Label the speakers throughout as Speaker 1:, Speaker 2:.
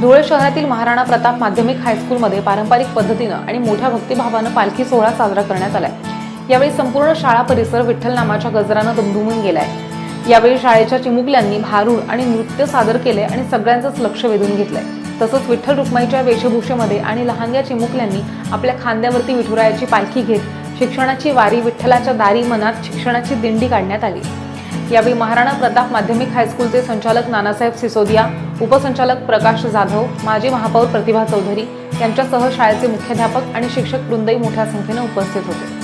Speaker 1: धुळे शहरातील महाराणा प्रताप माध्यमिक हायस्कूलमध्ये पारंपरिक पद्धतीनं आणि मोठ्या भक्तिभावानं पालखी सोहळा साजरा करण्यात आलाय. यावेळी संपूर्ण शाळा परिसर विठ्ठल नामाच्या गजरानं दुमदुमून गेलाय. यावेळी शाळेच्या चिमुकल्यांनी भारूड आणि नृत्य सादर केले आणि सगळ्यांचंच लक्ष वेधून घेतलंय. तसंच विठ्ठल रुक्माईच्या वेशभूषेमध्ये आणि लहानग्या चिमुकल्यांनी आपल्या खांद्यावरती विठुरायाची पालखी घेत शिक्षणाची वारी विठ्ठलाच्या दारी मनात शिक्षणाची दिंडी काढण्यात आली. यावेळी महाराणा प्रताप माध्यमिक हायस्कूलचे संचालक नानासाहेब सिसोदिया उपसंचालक प्रकाश जाधव माजी महापौर प्रतिभा चौधरी यांच्यासह शाळेचे मुख्याध्यापक आणि शिक्षक वृंदही मोठ्या संख्येनं उपस्थित होते.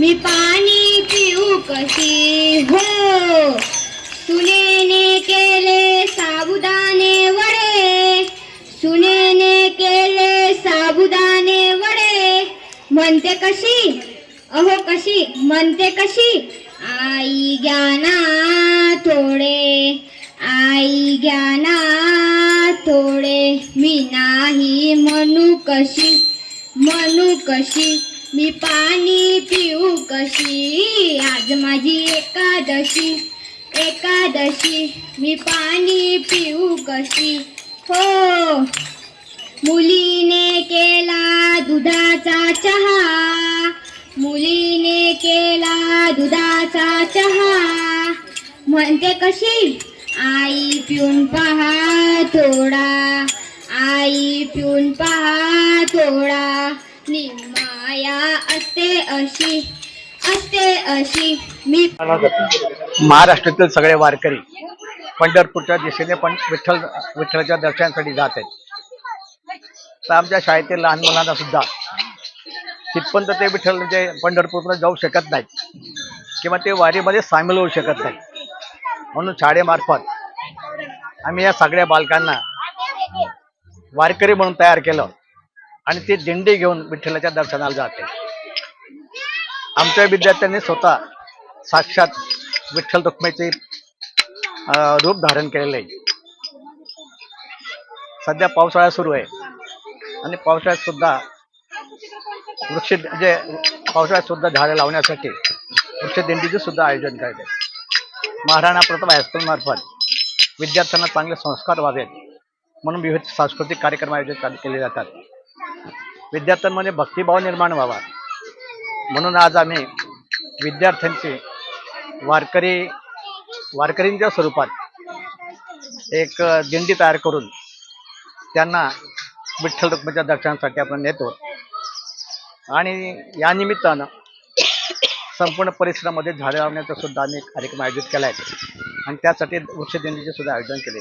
Speaker 2: मी पाणी पिऊ कशी? म्हणते कशी? अहो कशी? म्हणते कशी? आई ज्ञाना थोडे. आई ज्ञाना थोडे. मी नाही म्हणू कशी. म्हणू कशी? मी पाणी पिऊ कशी? आज माझी एकादशी. एकादशी. मी पाणी पिऊ कशी? हो. म्हणते कशी? आई पिऊन पहा थोडा. आई पिऊन पहा थोडा. निमाया असते अशी असते अशी. मी
Speaker 3: महाराष्ट्रातील सगळे वारकरी पंढरपूरच्या दिशेने पण विठ्ठल विठ्ठलाच्या दर्शनासाठी जात आहेत. तर आमच्या शाळेतील लहान मुलांना सुद्धा तिथपर्यंत ते विठ्ठल म्हणजे पंढरपूरला जाऊ शकत नाहीत. किंवा ते वारीमध्ये सामील होऊ शकत नाही म्हणून शाळेमार्फत आम्ही या सगळ्या बालकांना वारकरी म्हणून तयार केलं आणि ते दिंडी घेऊन विठ्ठलाच्या दर्शनाला जाते. आमच्या विद्यार्थ्यांनी स्वतः साक्षात विठ्ठल रुक्माईचे रूप धारण केलेले आहे. सध्या पावसाळा सुरू आहे आणि पावसाळ्यात सुद्धा वृक्ष जे पावसाळ्यात सुद्धा झाडे लावण्यासाठी वृक्षदिंडीचे सुद्धा आयोजन करते महाराणा प्रताप हायस्कूलमार्फत विद्यार्थ्यांना चांगले संस्कार व्हावेत म्हणून विविध सांस्कृतिक कार्यक्रम आयोजित केले जातात. विद्यार्थ्यांमध्ये भक्तिभाव निर्माण व्हावा. म्हणून आज आम्ही विद्यार्थ्यांची वारकरी वारकरींच्या स्वरूपात एक दिंडी तयार करून त्यांना विठ्ठल रुक्माच्या दर्शनासाठी आपण नेतो. आणि या निमित्तानं संपूर्ण परिसरामध्ये झाडे लावण्याचा सुद्धा आम्ही कार्यक्रम आयोजित केला आहे. आणि त्यासाठी वृक्षदिंडीचे सुद्धा आयोजन केले